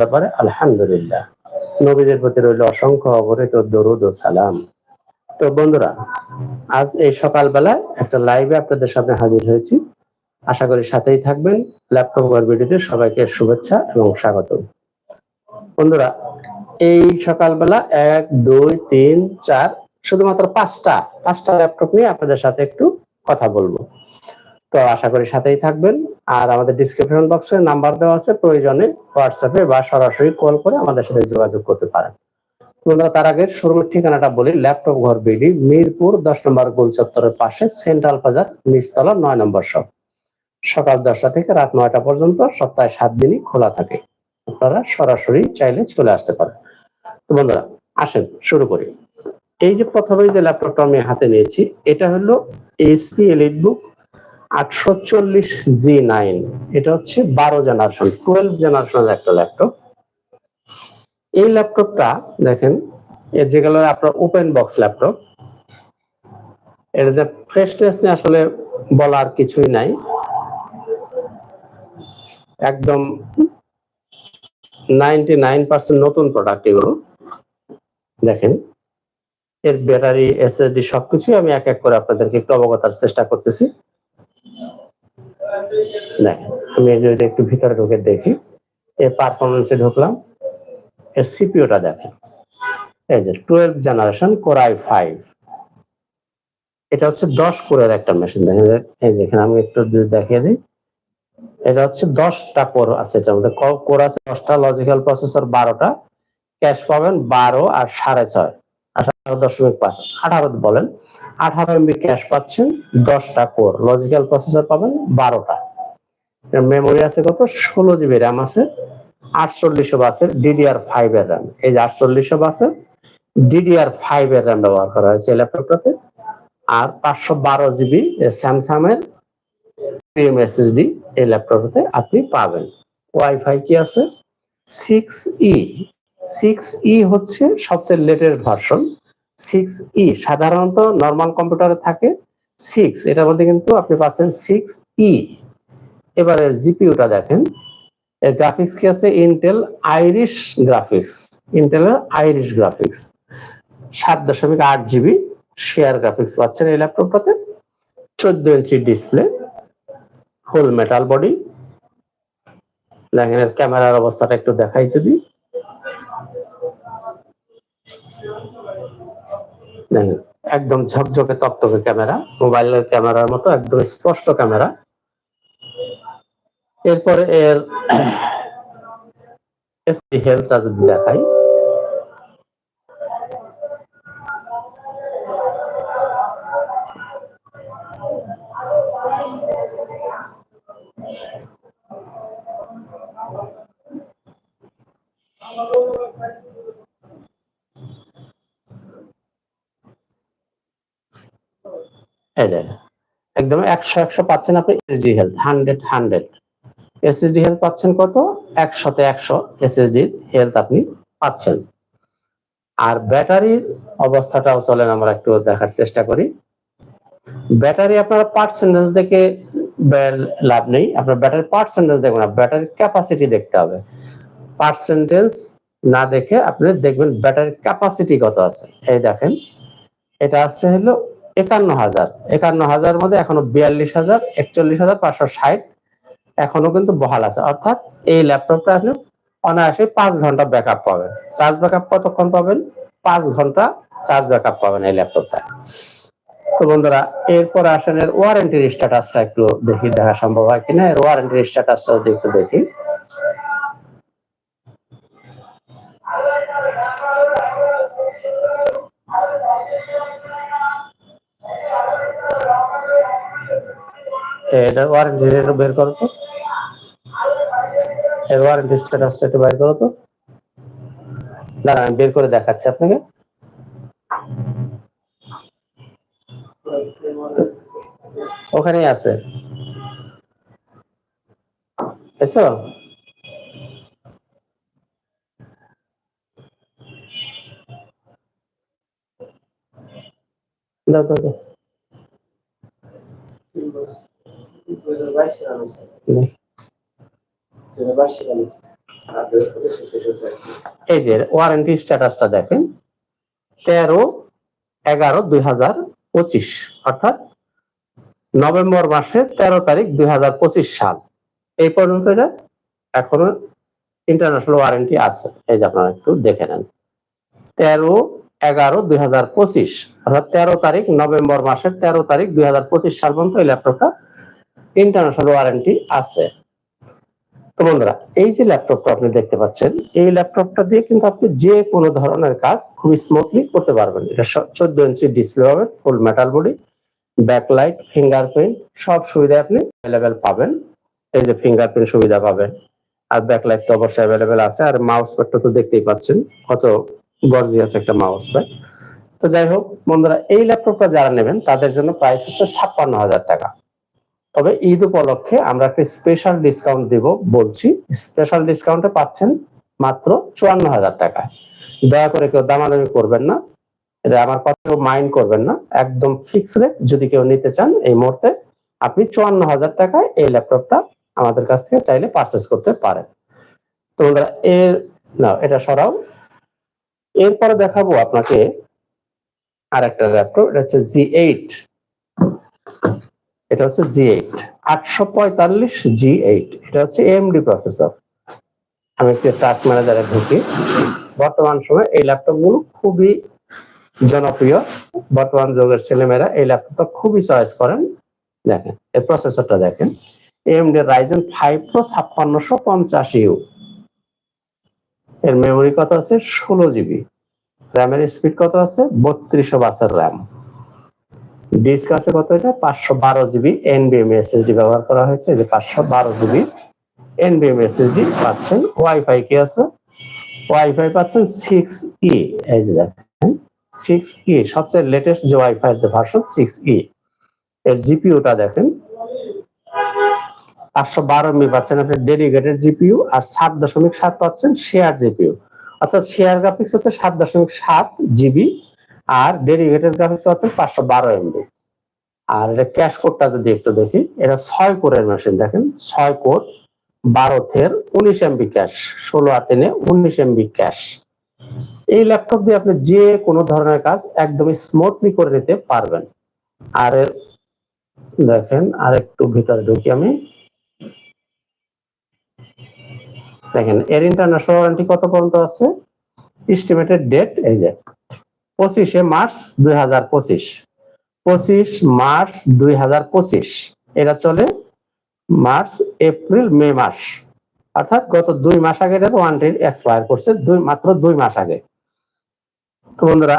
ব্যাপারে আলহামদুলিল্লাহ। নবীদের প্রতি রইল অসংখ্য অগণিত দরুদ ও সালাম। তো বন্ধুরা, আজ এই সকালবেলায় একটা লাইভে আপনাদের সামনে হাজির হয়েছি। আশা করি সাথেই থাকবেন। ল্যাপটপ ওয়ার ভিডিওতে সবাইকে শুভেচ্ছা এবং স্বাগত। বন্ধুরা, এই সকালবেলা এক, দুই, তিন, চার, শুধুমাত্র পাঁচটা পাঁচটা ল্যাপটপ নিয়ে আপনাদের সাথে একটু কথা বলব। তো আশা করি সাথেই থাকবেন। আর আমাদের ডিসক্রিপশন বক্সে নাম্বার দেওয়া আছে, প্রয়োজনে হোয়াটসঅ্যাপে বা সরাসরি কল করে আমাদের সাথে যোগাযোগ করতে পারেন। বন্ধুরা তার আগে শোরুমের ঠিকানাটা বলি, ল্যাপটপ ঘর বিডি, মিরপুর, দশ নম্বর গোল চত্বরের পাশে সেন্ট্রাল বাজার, নিচতলা নয় নম্বর শপ। সকাল দশটা থেকে রাত নয়টা পর্যন্ত, সপ্তাহে সাত দিনই খোলা থাকে। আপনারা সরাসরি চাইলে চলে আসতে পারেন। তো বন্ধুরা, আসেন, শুরু করি। এই যে প্রথমে যে ল্যাপটপটা আমি হাতে নিয়েছি, এটা হলো এসপি এলিট বুক আটশো চল্লিশ জি নাইন। এটা হচ্ছে বারো জেনারেশন টুয়েলভ জেনারেশনের একটা ল্যাপটপ। এই ল্যাপটপটা দেখেন এর যেগুলো আপনার ওপেন বক্স ল্যাপটপ। এর যে ফ্রেশনেস নিয়ে আসলে বলার কিছুই নাই। একদম নাইনটি নাইন পার্সেন্ট নতুন প্রোডাক্ট এগুলো। দেখেন, এর ব্যাটারি এসএসডি সবকিছুই আমি এক এক করে আপনাদেরকে একটু অবগতার চেষ্টা করতেছি। আমি যদি একটু ভিতরে ঢুকে দেখি এর পারফরমেন্সে ঢুকলাম, এর সিপিওটা দেখেন। এই যে টুয়েলভ জেনারেশন কোরাই ফাইভ এটা হচ্ছে দশ কোরের একটা মেশিন দেখেন এই যে আমি একটু দেখিয়ে দিই, এটা হচ্ছে দশটা কোর আছে, এটার মধ্যে কোর আছে দশটা লজিক্যাল প্রসেসর বারোটা ক্যাশ পাবেন বারো আর সাড়ে ছয়। দশমিক পাঁচ। আঠারো বলেন, আঠারো এমবি ক্যাশ পাচ্ছেন, দশটা কোর লজিক্যাল প্রসেসর পাবেন, বারোটা। মেমোরি আছে কত? ষোলো জিবি র্যাম আছে, আটচল্লিশশো বাসের ডিডিআর ফাইভ এর র্যাম এই যে আটচল্লিশশো বাসের ডিডিআর ফাইভ এর র্যাম ব্যবহার করা হয়েছে এই ল্যাপটপটাতে আর পাঁচশো বারো জিবি স্যামসাং এর প্রিমিয়াম এসএসডি এই ল্যাপটপটাতে আপনি পাবেন। ওয়াইফাই কি আছে? সিক্স ই সিক্স ই হচ্ছে সবচেয়ে লেটেস্ট ভার্সন সিক্স ই সাধারণত নর্মাল কম্পিউটারে থাকে সিক্স এটার মধ্যে কিন্তু আপনি পাচ্ছেন সিক্স ই এবারে জিপিউটা দেখেন, এর গ্রাফিক্স কি আছে? ইন্টেল আইরিশ গ্রাফিক্স ইন্টেলের আইরিশ গ্রাফিক্স সাত দশমিক আট জিবি শেয়ার গ্রাফিক্স পাচ্ছেন এই ল্যাপটপটাতে চোদ্দ inch display full metal body দেখেন ক্যামেরার অবস্থাটা একটু দেখাই যদি। দেখেন একদম ঝকঝকে তকতকে ক্যামেরা, মোবাইলের ক্যামেরার মতো একদম স্পষ্ট ক্যামেরা। এরপরে এর হেলথটা যদি দেখাই। একশো একশো পাচ্ছেন আপনি SD health hundred hundred SSD health পাচ্ছেন কত? একশোতে একশো এসএসডি হেলথ আপনি পাচ্ছেন। আর ব্যাটারির অবস্থাটাও চলেন, আমরা একটু দেখার চেষ্টা করি। ব্যাটারি আপনারা পার্সেন্টেজ দেখে লাভ নেই। আপনার ব্যাটারি পার্সেন্টেজ দেখবেন না ব্যাটারি ক্যাপাসিটি দেখতে হবে। পার্সেন্টেজ না দেখে আপনি দেখবেন ব্যাটারি ক্যাপাসিটি কত আছে। এই দেখেন, এটা আছে হলো একান্ন হাজার। একান্ন হাজার মধ্যে এখনও বিয়াল্লিশ হাজার, একচল্লিশ হাজার, পাঁচশো ষাট। এখনও কিন্তু বহাল আছে। অর্থাৎ এই ল্যাপটপটা আপনি অনায়াসে পাঁচ ঘণ্টা ব্যাকআপ পাবেন। চার্জ ব্যাকআপ কতক্ষণ পাবেন? পাঁচ ঘণ্টা চার্জ ব্যাকআপ পাবেন এই ল্যাপটপটা। তো বন্ধুরা, এরপর আসেন এর ওয়ারেন্টির স্ট্যাটাসটা একটু দেখি, দেখা সম্ভব হয় কিনা? এর ওয়ারেন্টির স্ট্যাটাসটা যদি একটু দেখি। এটা ওয়ারেন্টি বের করো তো। এর ওয়ারেন্টি স্ট্যাটাসটা একটু বের করো তো। দাঁড়ান, আমি বের করে দেখাচ্ছি আপনাকে। ওখানেই আছে। এসো। দাও দাও নে। এই যে ওয়ারেন্টি স্ট্যাটাসটা দেখেন, তেরো এগারো দুই হাজার পঁচিশ, অর্থাৎ নভেম্বর মাসের তেরো তারিখ দুই হাজার পঁচিশ সাল। এই পর্যন্ত এটা এখনও ইন্টারন্যাশনাল ওয়ারেন্টি আছে। এই যে আপনারা একটু দেখে নেন। তেরো এগারো দুই হাজার পঁচিশ, অর্থাৎ তেরো তারিখ নভেম্বর মাসের তেরো তারিখ দুই হাজার পঁচিশ সাল পর্যন্ত এই ল্যাপটপটা ইন্টারন্যাশনাল ওয়ারেন্টি আছে। তো বন্ধুরা, এই যে ল্যাপটপটা আপনি দেখতে পাচ্ছেন, এই ল্যাপটপটা দিয়ে কিন্তু আপনি যে কোনো ধরনের কাজ খুবই স্মুথলি করতে পারবেন। এটা চোদ্দ ইঞ্চি ডিসপ্লে হবে full metal body backlight fingerprint সব সুবিধা আপনি অ্যাভেলেবেল পাবেন। এই যে ফিঙ্গারপ্রিন্ট সুবিধা পাবেন। আর ব্যাকলাইট তো অবশ্যই অ্যাভেলেবেল আছে। আর মাউস প্যাডটা তো দেখতেই পাচ্ছেন, কত গর্জিয়াস একটা মাউস প্যাড তো যাই হোক, বন্ধুরা, এই ল্যাপটপটা যারা নেবেন, তাদের জন্য প্রাইস হচ্ছে ছাপ্পান্ন হাজার টাকা। তবে ঈদ উপলক্ষে আমরা একটা স্পেশাল ডিসকাউন্ট দিব বলছি। স্পেশাল ডিসকাউন্টে পাচ্ছেন মাত্র চুয়ান্ন হাজার টাকায় দয়া করে কেউ দামাদামি করবেন না। এটা আমার কথা মাইন্ড করবেন না। একদম ফিক্স রেট যদি কেউ নিতে চান এই মুহূর্তে, আপনি চুয়ান্ন হাজার টাকায় এই ল্যাপটপটা আমাদের কাছ থেকে চাইলে পারচেস করতে পারেন। তো বন্ধুরা, এর না, এটা সরাও। এরপরে দেখাবো আপনাকে আর একটা ল্যাপটপ, এটা হচ্ছে জি এইট এটা হচ্ছে জি এইট আটশো পঁয়তাল্লিশ জি এইট এটা হচ্ছে এমডি প্রসেসর আমি একটু টাচ ম্যানেজারে ঢুকি। বর্তমান সময় এই ল্যাপটপগুলো খুবই জনপ্রিয়। বর্তমান যুগের ছেলেমেয়েরা এই ল্যাপটপটা খুবই চয়েস করেন। দেখেন, এই প্রসেসরটা দেখেন। এমডি রাইজেন ফাইভ প্রো ছাপ্পান্নশো পঞ্চাশ ইউ এর মেমোরি কত আছে? ষোলো জিবি র্যামের স্পিড কত আছে? বত্রিশশো বাসের র্যাম ডিস্ক আছে কত এটা? পাঁচশো বারো জিবি এনবিএম এসএসডি ব্যবহার করা হয়েছে। যে পাঁচশো বারো জিবি এনবিএম এসএসডি পাচ্ছেন। ওয়াইফাই কি আছে? ওয়াইফাই পাচ্ছেন সিক্স ই এই যে দেখেন সিক্স ই সবচেয়ে লেটেস্ট যে ওয়াইফাই যে ভার্সন সিক্স ই এর জিপিউটা দেখেন। পাঁচশো বারো এমবি পাচ্ছেন আপনি ডেডিকেটেড জিপিইউ আর সাত দশমিক সাত পাচ্ছেন শেয়ার জিপিইউ অর্থাৎ শেয়ার গ্রাফিক্স হচ্ছে সাত দশমিক সাত জিবি আর ডেডিকেটেড গ্রাফিক্স আছে পাঁচশো বারো এমবি আর এটা ক্যাশ কোডটা যদি একটু দেখি, এটা ছয় কোরের মেশিন দেখেন, ছয় কোর, বারো থের, উনিশ এমবি ক্যাশ ষোলো আর তিনে উনিশ এমবি ক্যাশ এই ল্যাপটপ দিয়ে আপনি যে কোনো ধরনের কাজ একদমই স্মুথলি করে নিতে পারবেন। আর দেখেন, আর একটু ভিতরে ঢুকি আমি। দেখেন, এর ইন্টারন্যাশনাল ওয়ারেন্টি কত পর্যন্ত আছে? এস্টিমেটেড ডেট এই যে। পঁচিশে মার্চ দুই হাজার পঁচিশ। পঁচিশ মার্চ দুই হাজার পঁচিশ। এটা চলে মার্চ, এপ্রিল, মে মাস। অর্থাৎ গত দুই মাস আগে এটা ওয়ারেন্টি এক্সপায়ার করছে, দুই মাত্র দুই মাস আগে। তো বন্ধুরা,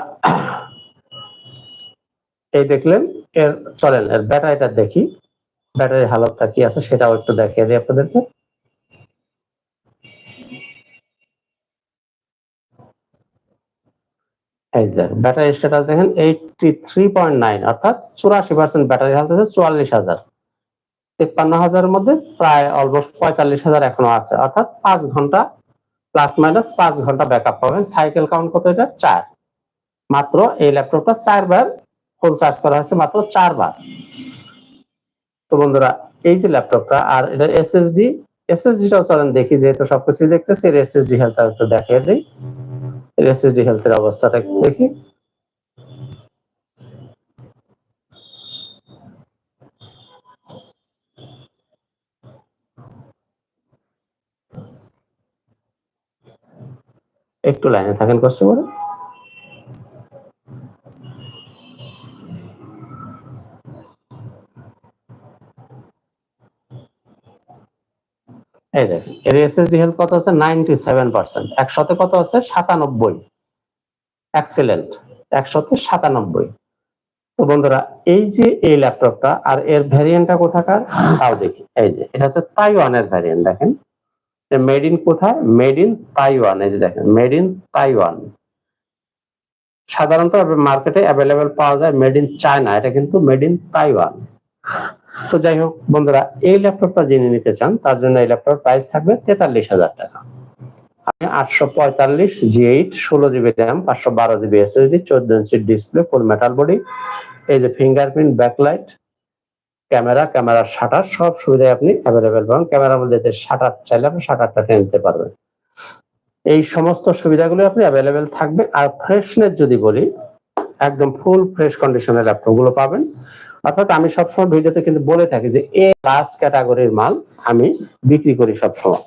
এই দেখলেন, এর চলেন, এর ব্যাটারিটা দেখি। ব্যাটারির হালতটা কি আছে সেটাও একটু দেখিয়ে দিই আপনাদেরকে। ব্যাটারি স্ট্যাটাস দেখেন এইটটি থ্রি পয়েন্ট নাইন অর্থাৎ চুরাশি পার্সেন্ট ব্যাটারি হেলথ আছে চুয়াল্লিশ হাজার। তেপ্পান্ন হাজারের মধ্যে প্রায় অলমোস্ট পঁয়তাল্লিশ হাজার এখনও আছে, অর্থাৎ পাঁচ ঘণ্টা প্লাস মাইনাস পাঁচ ঘণ্টা ব্যাকআপ পাবেন। সাইকেল কাউন্ট কত এটা? চার। মাত্র এই ল্যাপটপটা চারবার ফুল চার্জ করা হয়েছে মাত্র চারবার। তো বন্ধুরা, এই যে ল্যাপটপটা আর এটা এসএসডি এসএসডিটাও চলেন দেখি, যেহেতু সবকিছু দেখতেছি, এর এসএসডি হেলথ একটু দেখিয়ে দিই। এসএসডি হেলথের অবস্থাটা দেখি। একটু লাইনে থাকেন কষ্ট করে এই দেখেন এর এসএসডি হেলথ কত আছে? নাইনটি সেভেন পার্সেন্ট একশোতে কত আছে? সাতানব্বই। এক্সেলেন্ট একশোতে সাতানব্বই। তো বন্ধুরা, এই যে এই ল্যাপটপটা আর এর ভ্যারিয়েন্টটা কোথাকার? তাও দেখি। এই যে, এটা হচ্ছে তাইওয়ানের ভ্যারিয়েন্ট দেখেন। মেড ইন কোথায়? মেড ইন তাইওয়ান এই যে দেখেন মেড ইন তাইওয়ান সাধারণত মার্কেটে অ্যাভেলেবেল পাওয়া যায় মেড ইন চায়না এটা কিন্তু মেড ইন তাইওয়ান তো যাই হোক, বন্ধুরা, এই ল্যাপটপটা জেনে নিতে চান, তার জন্য এই ল্যাপটপ প্রাইস থাকবে তেতাল্লিশ হাজার টাকা। আমি আটশো পঁয়তাল্লিশ জি এইট ষোলো জিবি র্যাম পাঁচশো বারো জিবি এসএসডি চোদ্দ inch display full metal body এই যে ফিঙ্গারপ্রিন্ট ব্যাকলাইট ক্যামেরা ক্যামেরার শাটার সব সুবিধায় আপনি অ্যাভেলেবেল পাবেন। ক্যামেরার মধ্যে শাটার চাইলে আপনি শাটারটা টেনে নিতে পারবেন। এই সমস্ত সুবিধাগুলো আপনি অ্যাভেলেবেল থাকবে। আর ফ্রেশনেস যদি বলি, একদম ফুল ফ্রেশ কন্ডিশনের ল্যাপটপগুলো পাবেন। অর্থাৎ আমি সবসময় ভিডিওতে কিন্তু বলে থাকি যে এ প্লাস ক্যাটাগরির মাল আমি বিক্রি করি সবসময়।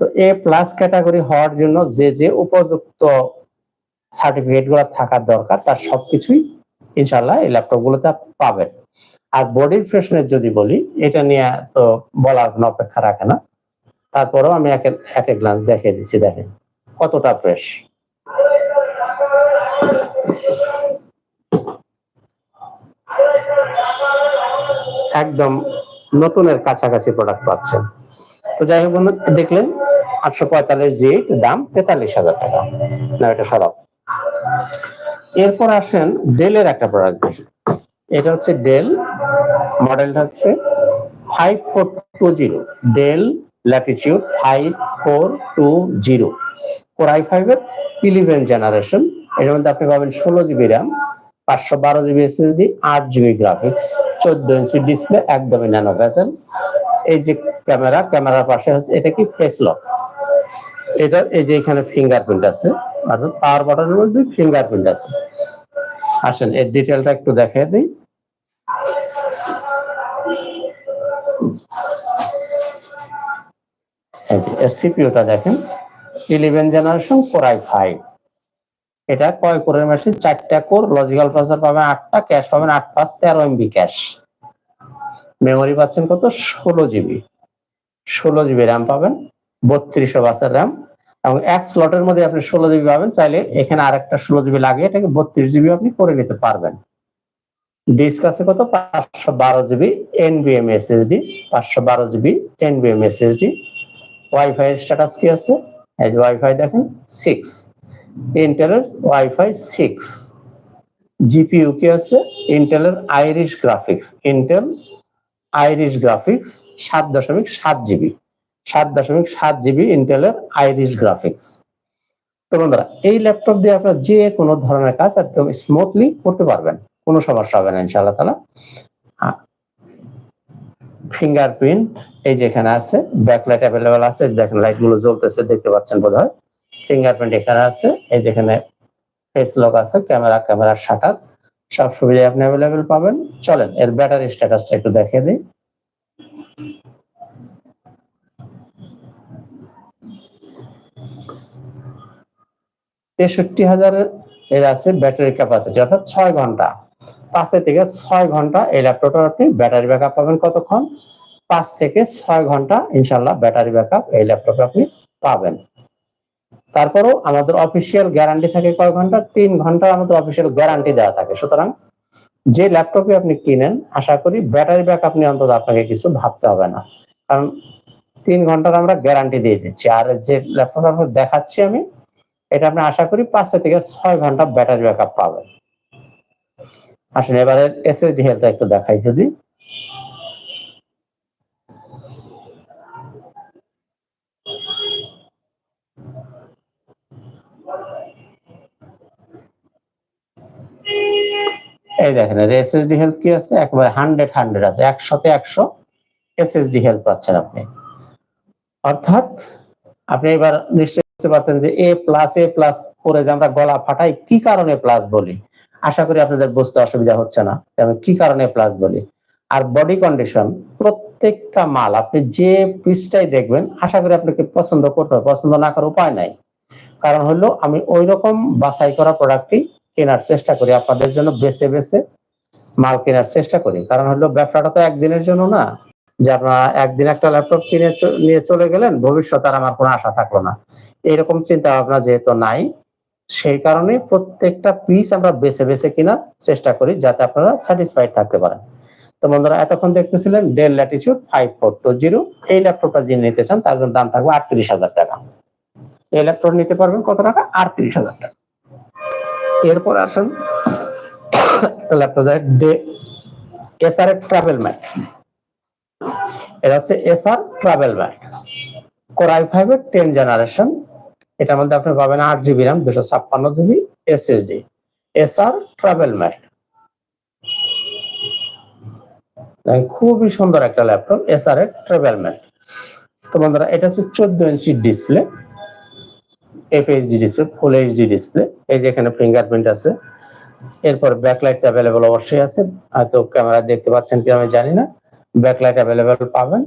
তো এ প্লাস ক্যাটাগরি হওয়ার জন্য যে যে উপযুক্ত সার্টিফিকেটগুলো থাকার দরকার, তার সবকিছুই ইনশাল্লাহ এই ল্যাপটপ গুলোতে পাবেন। আর বডির ফ্রেশনেস যদি বলি, এটা নিয়ে তো বলার কোনো অপেক্ষা রাখে না। তারপরেও আমি এক এক গ্লান্স দেখিয়ে দিচ্ছি, দেখেন কতটা ফ্রেশ একদম নতুনের কাছাকাছি প্রোডাক্ট পাচ্ছেন। তো যাই হোক দেখলেন আটশো পঁয়তাল্লিশ জি দাম তেতাল্লিশ হাজার টাকা। না এটা সরব এরপর আসেন ডেলের একটা প্রোডাক্ট এটা হচ্ছে ডেল, মডেলটা হচ্ছে five four two zero Dell Latitude five four two zero core i ফাইভের ইলেভেন জেনারেশন এর মধ্যে আপনি পাবেন ষোলো জিবি র্যাম পাঁচশো বারো জিবি এসএসডি আট জিবি গ্রাফিক্স চোদ্দ ইঞ্চি ডিসপ্লে একদমই ন্যানো ভেসেল এই যে ক্যামেরা ক্যামেরার পাশে হচ্ছে, এটা কি ফেস লক এটা, এই যে এখানে ফিঙ্গারপ্রিন্ট আছে। অর্থাৎ পাওয়ার বাটনের মধ্যে ফিঙ্গারপ্রিন্ট আছে। আসেন, এর ডিটেলটা একটু দেখিয়ে দিই। এর সিপিইউটা দেখেন। ইলেভেন জেনারেশন কোরাই ফাইভ এটা কয় কোরের মেশিন চারটা কোর লজিক্যাল প্রসেসর পাবেন আটটা ক্যাশ পাবেন আট পাঁচ, তেরো এমবি ক্যাশ মেমোরি পাচ্ছেন কত? ষোলো জিবি ষোলো জিবি র্যাম পাবেন, বত্রিশশো বাসের র্যাম এবং এক স্লটের মধ্যে আপনি ষোলো জিবি পাবেন, চাইলে এখানে আরেকটা ষোলো জিবি লাগে, এটাকে বত্রিশ জিবি আপনি করে নিতে পারবেন। ডিস্ক আছে কত? পাঁচশো বারো জিবি এনবিএম এসএসডি পাঁচশো বারো জিবি এনবিএম এসএসডি ওয়াইফাই স্ট্যাটাস কি আছে? ওয়াইফাই দেখেন সিক্স ইন্টেলের ওয়াইফাই সিক্স জিপিইউ কি আছে? ইন্টেলের Iris graphics Intel Iris graphics সাত দশমিক সাত জিবি সাত দশমিক সাত জিবি ইন্টেলের আইরিশ গ্রাফিক্স তো বন্ধুরা, এই ল্যাপটপ দিয়ে আপনারা যে কোনো ধরনের কাজ একদম স্মুথলি করতে পারবেন। কোনো সমস্যা হবে না, ইনশাআল্লাহ তালা ফিঙ্গারপ্রিন্ট এই যে এখানে আছে ব্যাকলাইট অ্যাভেলেবেল আছে দেখেন লাইটগুলো জ্বলতেছে, দেখতে পাচ্ছেন বোধ হয় ফিঙ্গারপ্রিন্ট এখানে আছে, এই যেখানে ফেস লক আছে, ক্যামেরা, ক্যামেরার শাটার সব সুবিধা আপনি অ্যাভেলেবেল পাবেন। চলেন, এর ব্যাটারি স্ট্যাটাসটা একটু দেখিয়ে দিই। তেষট্টি হাজারের এর আছে ব্যাটারি ক্যাপাসিটি অর্থাৎ ছয় ঘণ্টা। পাঁচে থেকে ছয় ঘণ্টা এই ল্যাপটপটার আপনি ব্যাটারি ব্যাকআপ পাবেন কতক্ষণ? পাঁচ থেকে ছয় ঘণ্টা ইনশাল্লাহ ব্যাটারি ব্যাকআপ এই ল্যাপটপে আপনি পাবেন। তারপরেও আমাদের অফিসিয়াল গ্যারান্টি থাকে কয় ঘণ্টা? তিন ঘণ্টা আমাদের অফিসিয়াল গ্যারান্টি দেওয়া থাকে। সুতরাং যে ল্যাপটপে আপনি কিনেন, আশা করি ব্যাটারি ব্যাকআপ নিয়ে অন্তত আপনাকে কিছু ভাবতে হবে না। কারণ তিন ঘণ্টার আমরা গ্যারান্টি দিয়ে দিচ্ছি। আর যে ল্যাপটপ আপনাকে দেখাচ্ছি আমি, এটা আপনি আশা করি পাঁচ থেকে ছয় ঘণ্টা ব্যাটারি ব্যাক আপ পাবেন। আসলে এবারে এসএসডি হেলথ একটু দেখাই যদি। এই দেখেন এসএসডি হেলথ কি আছে? একবারে হান্ড্রেড হান্ড্রেড আছে, একশোতে একশো এসএসডি হেলথ পাচ্ছেন আপনি। অর্থাৎ আপনি এবার নিশ্চয় বুঝতে পারছেন যে এ প্লাস এ প্লাস করে যে আমরা গলা ফাটাই, কি কারণে প্লাস বলি? আশা করি আপনাদের বুঝতে অসুবিধা হচ্ছে না আমি কি কারণে প্লাস বলি। আর বডি কন্ডিশন প্রত্যেকটা মাল আপনি যে পিসটাই দেখবেন, আশা করি আপনাকে পছন্দ করতে পছন্দ না করার উপায় নাই। কারণ হলো, আমি ওই রকম বাছাই করা প্রোডাক্টই কেনার চেষ্টা করি, আপনাদের জন্য বেছে বেছে মাল কেনার চেষ্টা করি। কারণ হলো, ব্যবসাটা তো একদিনের জন্য না। যে আপনারা একদিন একটা ল্যাপটপ কিনে নিয়ে চলে গেলেন, ভবিষ্যতে আর আমার কোনো আশা থাকল না। এরকম চিন্তা ভাবনা যেহেতু নাই, সেই কারণে প্রত্যেকটা পিস আমরা বেছে বেছে কেনার চেষ্টা করি, যাতে আপনারা স্যাটিসফাইড থাকতে পারেন। তো বন্ধুরা, এতক্ষণ দেখতেছিলেন Dell Latitude five four two zero এই ল্যাপটপটা যিনি নিতে চান, তার জন্য দাম থাকবে আটত্রিশ হাজার টাকা। এই ল্যাপটপ নিতে পারবেন কত টাকা? আটত্রিশ হাজার টাকা। এরপর আসেন ল্যাপটপ এসআর ট্রাভেল ম্যাট এটা হচ্ছে এসআর ট্রাভেল ম্যাট কোরাই ফাইভের টেন জেনারেশন এটার মধ্যে আপনি পাবেন আট জিবি র্যাম দুশো ছাপ্পান্ন GB SSD Acer travel mat খুবই সুন্দর একটা ল্যাপটপ, এসআর এর ট্রাভেল ম্যাট তো বন্ধুরা, এটা হচ্ছে চোদ্দ inch display FHD display full HD display এই যে এখানে ফিঙ্গারপ্রিন্ট আছে। এরপর ব্যাকলাইট অ্যাভেলেবল অবশ্যই আছে। হয়তো ক্যামেরা দেখতে পাচ্ছেন কি আমি জানি না। ব্যাকলাইট অ্যাভেলেবল পাবেন।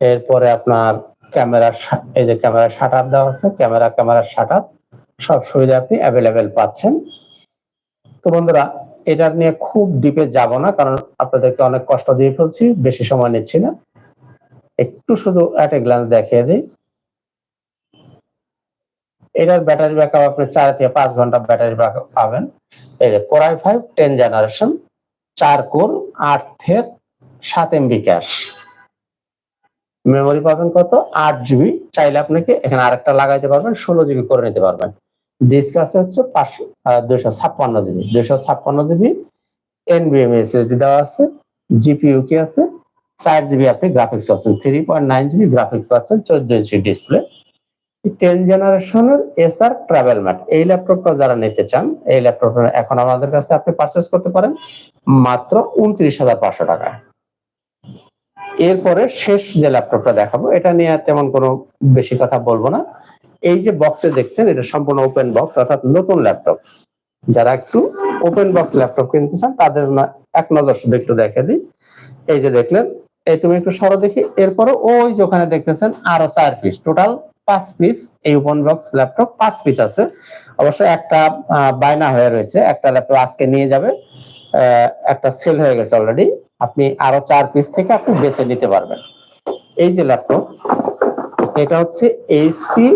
এরপরে আপনার ক্যামেরার এই যে ক্যামেরার শাটার দেওয়া আছে। ক্যামেরা ক্যামেরার শাটার সব সুবিধা আপনি অ্যাভেলেবেল পাচ্ছেন। তো বন্ধুরা, এটা নিয়ে খুব ডিপে যাব না, কারণ আপনাদেরকে অনেক কষ্ট দিয়ে ফেলছি, বেশি সময় নিচ্ছি না। একটু শুধু অ্যাট এ গ্লান্স দেখিয়ে দিই। এটার ব্যাটারি ব্যাকআপ আপনি চার থেকে পাঁচ ঘণ্টা ব্যাটারি ব্যাকআপ পাবেন। এই যে core i five ten generation চার কোর, আট থের সাত এমবি ক্যাশ মেমোরি পাবেন কত? আট জিবি চাইলে আপনাকে এখানে আরেকটা লাগাইতে পারবেন, ষোলো জিবি করে নিতে পারবেন। ডিস্ক আছে হচ্ছে পাঁচশো দুইশো ছাপ্পান্ন জিবি দুইশো ছাপ্পান্ন জিবি এনবিএম এসএসডি দেওয়া আছে জিপিইউ কি আছে, চার জিবি আপনি গ্রাফিক্স পাচ্ছেন three point nine GB graphics পাচ্ছেন, চোদ্দ ইঞ্চি ডিসপ্লে টেন জেনারেশনের এসআর ট্রাভেল ম্যাট এই ল্যাপটপটা যারা নিতে চান, এই ল্যাপটপটা এখন আমাদের কাছে আপনি পারচেস করতে পারেন মাত্র উনত্রিশ হাজার পাঁচশো টাকা। এরপরে শেষ যে ল্যাপটপটা দেখাবো, এটা নিয়ে তেমন কোনো বেশি কথা বলব না। এই যে বক্সে দেখছেন, এটা সম্পূর্ণ ওপেন বক্স অর্থাৎ নতুন ল্যাপটপ। যারা একটু ওপেন বক্স ল্যাপটপ কিনতে চান, তাদের এক নজর শুধু একটু দেখে দিই। এই যে দেখলেন, এই তুমি একটু সরো দেখি। এরপরে ওই যে ওখানে দেখতেছেন আরও চার পিস টোটাল পাঁচ পিস এই ওপেন বক্স ল্যাপটপ পাঁচ পিস আছে। অবশ্য একটা বায়না হয়ে রয়েছে। একটা ল্যাপটপ আজকে নিয়ে যাবে। একটা সেল হয়ে গেছে অলরেডি আপনি আরও চার পিস থেকে আপনি বেছে নিতে পারবেন। এই যে ল্যাপটপ এটা হচ্ছে এইচপি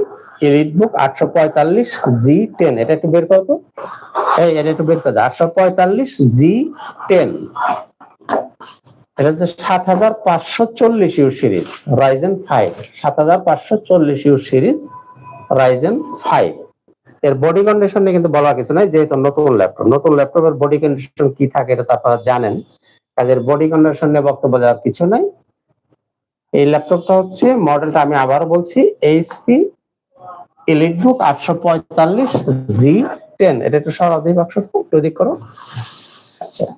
এলিট বুক আটশো পঁয়তাল্লিশ জি টেন এটা একটু বের করতো এই, এটা একটু বের করে আটশো পঁয়তাল্লিশ জি টেন এটা হচ্ছে সাত হাজার পাঁচশো চল্লিশ ইউ সিরিজ রাইজেন ফাইভ সাত হাজার পাঁচশো চল্লিশ ইউ সিরিজ রাইজেন ফাইভ এর বডি কন্ডিশন নিয়ে কিন্তু বলার কিছু নাই, যেহেতু নতুন ল্যাপটপ নতুন ল্যাপটপের বডি কন্ডিশন কি থাকে এটা আপনারা জানেন। কাজের বডি কন্ডিশন নিয়ে বক্তব্য দেওয়ার কিছু নাই। এই ল্যাপটপটা হচ্ছে মডেলটা আমি আবারও বলছি এইচপি এলিটবুক আটশো পঁয়তাল্লিশ জি টেন এটা একটু সরাধিক বাক্স একটু দিক করো। আচ্ছা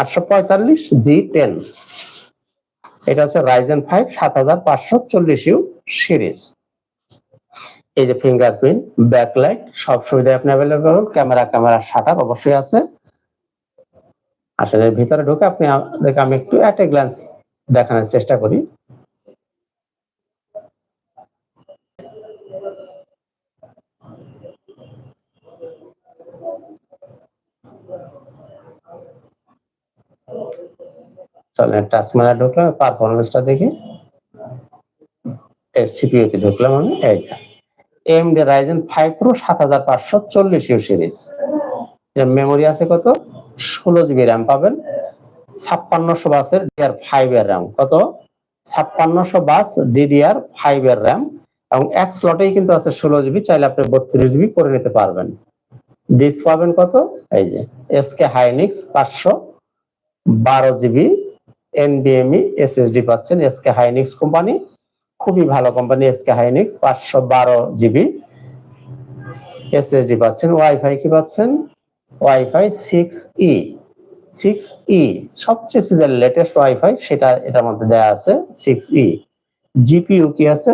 আটশো পঁয়তাল্লিশ জি টেন। এটা হচ্ছে রাইজেন ফাইভ সাত হাজার পাঁচশো চল্লিশ ইউ সিরিজ এই যে ফিঙ্গারপ্রিন্ট ব্যাকলাইট সব সুবিধা আপনি অ্যাভেলেবল ক্যামেরা ক্যামেরা শাটার অবশ্যই আছে। আসলে ভিতরে ঢুকে আপনি আমি একটু একটা গ্ল্যান্স দেখানোর চেষ্টা করি। চলেন টাচ মারা ঢুকলাম পারফরমেন্সটা দেখি। সিপিইউ তে ঢুকলাম আমি, এই এমডি রাইজেন ফাইভ প্রো সাত হাজার পাঁচশো চল্লিশ ইউ সিরিজ মেমোরি আছে কত? ষোলো জিবি র্যাম পাবেন। ছাপ্পান্নশো বাসের ডিআর ফাইভ এর র্যাম কত? ছাপ্পান্নশো বাস ডিডিআর ফাইভ এর র্যাম এবং এক স্লটেই কিন্তু আছে ষোলো জিবি চাইলে আপনি বত্রিশ জিবি করে নিতে পারবেন। ডিস্ক পাবেন কত? এই যে এসকে হাইনিক্স পাঁচশো বারো জিবি এনবিএমই, এসএসডি পাচ্ছেন এসকে হাইনিক্স কোম্পানি। খুবই ভালো কোম্পানি এসকে হাইনিক্স, পাঁচশো বারো জিবি। এসএসডি পাচ্ছেন, ওয়াইফাই কি পাচ্ছেন? Wifi six E six E, সবচেয়ে সিজের লেটেস্ট ওয়াইফাই, সেটা এটার মধ্যে দেওয়া আছে, সিক্স ই। জিপিউ কি আছে?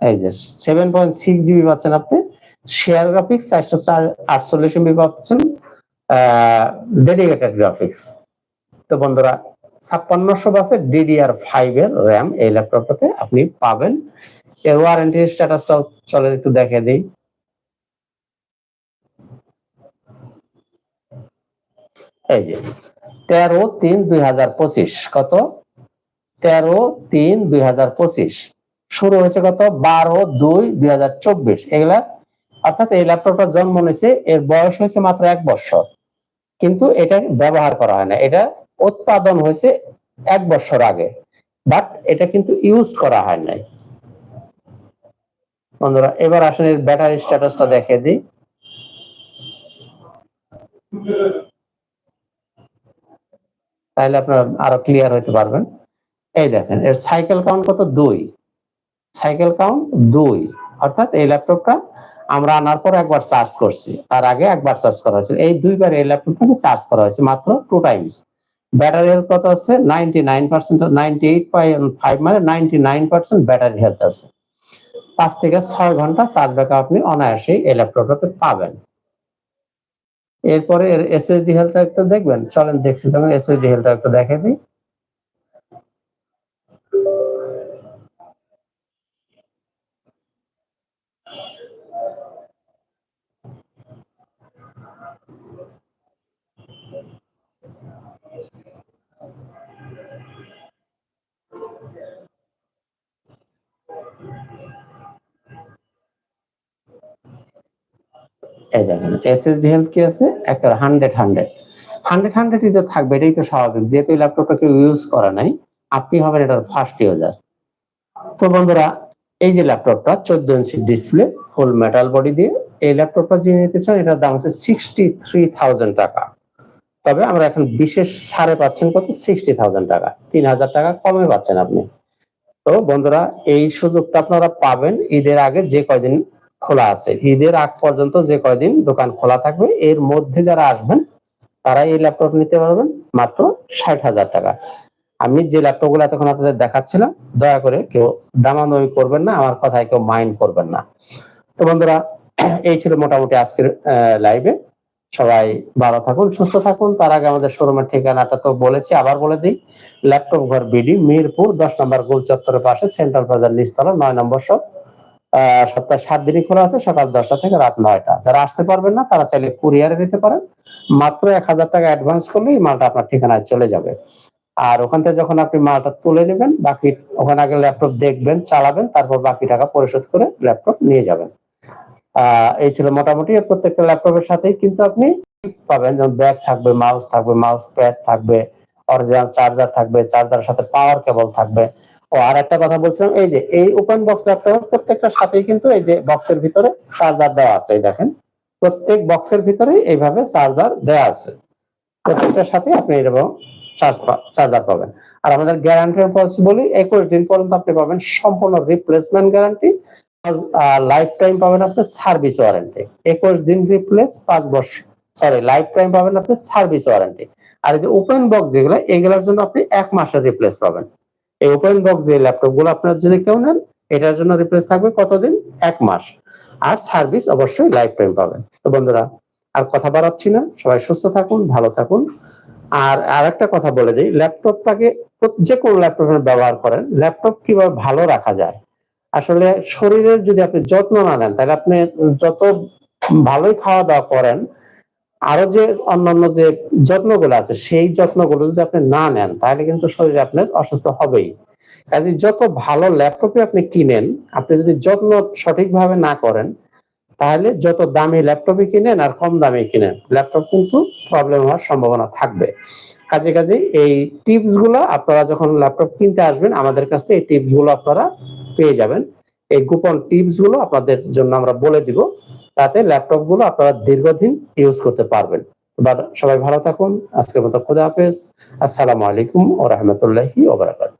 এই যে সেভেন পয়েন্ট সিক্স জিবি পাচ্ছেন আপনি। শেয়ার গ্রাফিক্স চারশো চার আটচল্লিশ এমবি পাচ্ছেন। ডেডিকেটেড গ্রাফিক্স তো বন্ধুরা ছাপ্পান্নশো বাসের ডিডিআর ফাইভ এর র্যাম এই ল্যাপটপটাতে আপনি পাবেন। এর ওয়ারেন্টি স্ট্যাটাসটাও চলে একটু দেখে দিই। এই যে, তেরো তিন দুই হাজার পঁচিশ, কত? তেরো তিন দুই হাজার পঁচিশ। শুরু হয়েছে কত? বারো দুই দুই হাজার চব্বিশ। এগুলা, অর্থাৎ এই ল্যাপটপটা জন্ম নিয়েছে, এর বয়স হয়েছে মাত্র এক বছর। কিন্তু এটা ব্যবহার করা হয় না। এটা উৎপাদন হয়েছে এক বছর আগে বাট এটা কিন্তু ইউজ করা হয় নাই। বন্ধুরা, এবার আসেন ব্যাটারি স্ট্যাটাসটা দেখে দিই। তাহলে আপনার আরও ক্লিয়ার হইতে পারবেন। এই দেখেন, এর সাইকেল কাউন্ট কত? দুই। সাইকেল কাউন্ট দুই। অর্থাৎ এই ল্যাপটপটা আমরা আনার পর একবার চার্জ করছি। তার আগে একবার চার্জ করা হয়েছে। এই দুইবার এই ল্যাপটপটাকে চার্জ করা হয়েছে মাত্র টু টাইমস ব্যাটারি হেলথ কত আছে? Ninety nine percent ninety eight five মানে ninety nine percent battery health আছে। পাঁচ থেকে ছয় ঘণ্টা চার ব্যাকআপ আপনি অনায়াসেই এই ল্যাপটপটাতে পাবেন। এরপরে এর এসএসডি হেলথটা একটু দেখবেন? চলেন দেখছি যখন এসএসডি হেলথটা একটু দেখে দিই। এই দেখেন এসএসডি হেলথ কি আছে, একটা হান্ড্রেড হান্ড্রেড হান্ড্রেড থাকবে, এটাই তো স্বাভাবিক, যেহেতু এই ল্যাপটপটা কেউ ইউজ করে নাই, আপনি হবেন এটার ফার্স্ট ইউজার তো বন্ধুরা, এই যে ল্যাপটপটা চোদ্দ inch display full metal body দিয়ে, এই ল্যাপটপটা যিনি নিতে চান, এটার দাম হচ্ছে সিক্সটি থ্রি থাউজেন্ড টাকা। তবে আমরা এখন বিশেষ ছাড়ে পাচ্ছেন কত? সিক্সটি থাউজেন্ড টাকা। তিন হাজার টাকা কমে পাচ্ছেন আপনি। তো বন্ধুরা, এই সুযোগটা আপনারা পাবেন ঈদের আগে যে কয়দিন খোলা আছে। ঈদের আগ পর্যন্ত যে কয়দিন দোকান খোলা থাকবে, এর মধ্যে যারা আসবেন তারা এই ল্যাপটপ নিতে পারবেন মাত্র ষাট হাজার টাকা। আমি যে ল্যাপটপগুলো এতক্ষণ আপনাদের দেখাচ্ছিলাম, দয়া করে কেউ দামাদামি করবেন না, আমার কথায় কেউ মাইন্ড করবেন না। তো বন্ধুরা, এই ছিল মোটামুটি আজকের লাইভে সবাই ভালো থাকুন, সুস্থ থাকুন। তার আগে আমাদের শোরুমের ঠিকানাটা তো বলেছি, আবার বলে দিই। ল্যাপটপ ঘর বিডি, মিরপুর, দশ নম্বর গোল চত্বরের পাশে সেন্ট্রাল বাজার নিচতলা, নয় নম্বর আহ সপ্তাহে সাত দিনই খোলা আছে, সকাল দশটা থেকে রাত নয়টা। যারা আসতে পারবেন না, তারা চাইলে কুরিয়ারে নিতে পারেন। মাত্র এক হাজার টাকা অ্যাডভান্স করলেই মালটা আপনার ঠিকানায় চলে যাবে। আর ওখান থেকে যখন আপনি মালটা তুলে নেবেন, বাকি ওখানে আগে ল্যাপটপ দেখবেন, চালাবেন, তারপর বাকি টাকা পরিশোধ করে ল্যাপটপ নিয়ে যাবেন। এই ছিল মোটামুটি প্রত্যেকটা ল্যাপটপের সাথেই কিন্তু আপনি পাবেন। যেমন ব্যাগ থাকবে মাউস থাকবে মাউস প্যাড থাকবে অরিজিনাল চার্জার থাকবে চার্জারের সাথে পাওয়ার কেবল থাকবে। ও, আর একটা কথা বলছিলাম, এই যে, এই ওপেন বক্স ল্যাপটপ প্রত্যেকটার সাথেই কিন্তু এই যে বক্সের ভিতরে চার্জার দেওয়া আছে দেখেন। প্রত্যেক বক্সের ভিতরে এইভাবে চার্জার দেওয়া আছে। প্রত্যেকটার সাথে আপনি এরকম চার্জ চার্জার পাবেন। আর আমাদের গ্যারান্টির পলিসি বলি, একুশ দিন পর্যন্ত আপনি পাবেন সম্পূর্ণ রিপ্লেসমেন্ট গ্যারান্টি লাইফ টাইম পাবেন আপনি সার্ভিস ওয়ারেন্টি একুশ দিন রিপ্লেস পাঁচ বছর সরি লাইফ টাইম পাবেন আপনি সার্ভিস ওয়ারেন্টি আর এই যে ওপেন বক্স যেগুলো, এগুলোর জন্য আপনি এক মাসের রিপ্লেস পাবেন। এই ওপেন বক্স যে ল্যাপটপগুলো আপনার যদি কেউ নেন, এটার জন্য রিপ্লেস থাকবে কতদিন? এক মাস। আর সার্ভিস অবশ্যই লাইফ টাইম পাবেন। তো বন্ধুরা, আর কথা বাড়াচ্ছি না। সবাই সুস্থ থাকুন, ভালো থাকুন। আর আর একটা কথা বলে দিই ল্যাপটপটাকে যে কোনো ল্যাপটপ ব্যবহার করেন ল্যাপটপ কীভাবে ভালো রাখা যায়? আসলে শরীরের যদি আপনি যত্ন না নেন, তাহলে আপনি যত ভালোই খাওয়া দাওয়া করেন আরও যে অন্যান্য যে যত্নগুলো আছে, সেই যত্নগুলো যদি আপনি না নেন, তাহলে কিন্তু শরীরে আপনার অসুস্থ হবেই। কাজে যত ভালো ল্যাপটপে আপনি কিনেন, আপনি যদি যত্ন সঠিকভাবে না করেন, তাহলে যত দামি ল্যাপটপে কিনেন আর কম দামে কিনেন, ল্যাপটপ কিন্তু প্রবলেম হওয়ার সম্ভাবনা থাকবে। কাজে কাজে এই টিপসগুলো আপনারা যখন ল্যাপটপ কিনতে আসবেন, আমাদের কাছ থেকে এই টিপসগুলো আপনারা পেয়ে যাবেন। এই গোপন টিপসগুলো আপনাদের জন্য আমরা বলে দিব। তাতে ল্যাপটপগুলো আপনারা দীর্ঘদিন ইউজ করতে পারবেন। সবাই ভালো থাকুন, আজকের মতো খুদা হাফেজ। আসসালামু আলাইকুম ও রহমতুল্লাহি ওবরাকাত